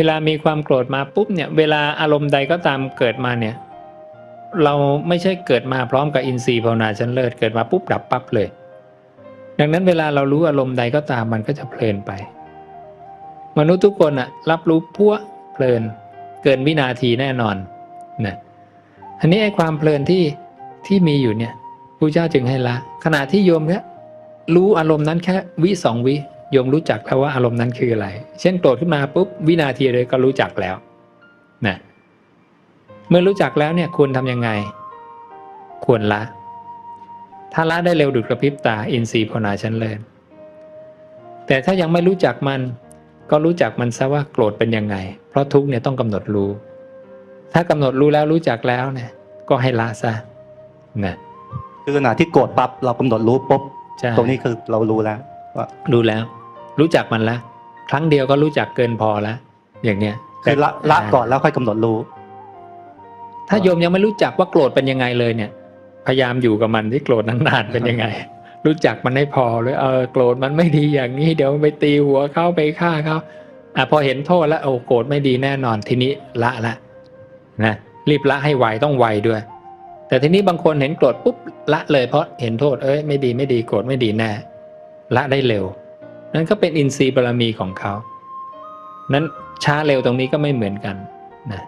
เวลามีความโกรธมาปุ๊บเนี่ยเวลาอารมณ์ใดก็ตามเกิดมาเนี่ย เราไม่ใช่เกิดมาพร้อมกับอินทรีย์ภาวนาชั้นเลิศเกิดมาปุ๊บดับปั๊บเลย ดังนั้นเวลาเรารู้อารมณ์ใดก็ตามมันก็จะเพลินไป มนุษย์ทุกคนอะรับรู้พัวเพลิน เกินวินาทีแน่นอนนะอันนี้ไอ้ความเพลินที่ที่มีอยู่เนี่ยพระเจ้าจึงให้ละ ขณะที่โยมเนี่ยรู้อารมณ์นั้นแค่วิสองวิ โยมรู้จักแล้วว่าอารมณ์นั้นคืออะไร เช่นโกรธขึ้นมาปุ๊บวินาทีเลยก็รู้จักแล้วนะเมื่อรู้จักแล้วเนี่ยควรทำยังไง ควรละ ถ้าละได้เร็วดุดกระพริบตาอินทรีย์ภาวนาชั้นเลิศแต่ถ้ายังไม่รู้จักมันก็รู้จักมันซะว่าโกรธเป็นยังไง เพราะทุกข์เนี่ยต้องกำหนดรู้ ถ้ากำหนดรู้แล้วรู้จักแล้วเนี่ย ก็ให้ละซะนะคือขณะที่โกรธปั๊บเรากำหนดรู้ปุ๊บใช่ตรงนี้คือเรารู้แล้วว่ารู้แล้ว รู้จักมันแล้วครั้งเดียวก็รู้จักเกินพอแล้วอย่างเนี้ยคือละละก่อนแล้วค่อยกำหนดรู้ ถ้าโยมยังไม่รู้จักว่าโกรธเป็นยังไงเลยเนี่ย พยายามอยู่กับมันที่โกรธนานๆเป็นยังไง รู้จักมันให้พอเลยเออโกรธมันไม่ดีอย่างนี้ เดี๋ยวไปตีหัวเขาไปฆ่าเขาอะพอเห็นโทษแล้วโอ้โกรธไม่ดีแน่นอนทีนี้ละละนะรีบละให้ไวต้องไวด้วย แต่ทีนี้บางคนเห็นโกรธปุ๊บละเลยเพราะเห็นโทษเอ้ยไม่ดีไม่ดีโกรธไม่ดีแน่ละได้เร็ว นั่นก็เป็นอินทรีย์บารมีของเขา นั้นช้าเร็วตรงนี้ก็ไม่เหมือนกันนะ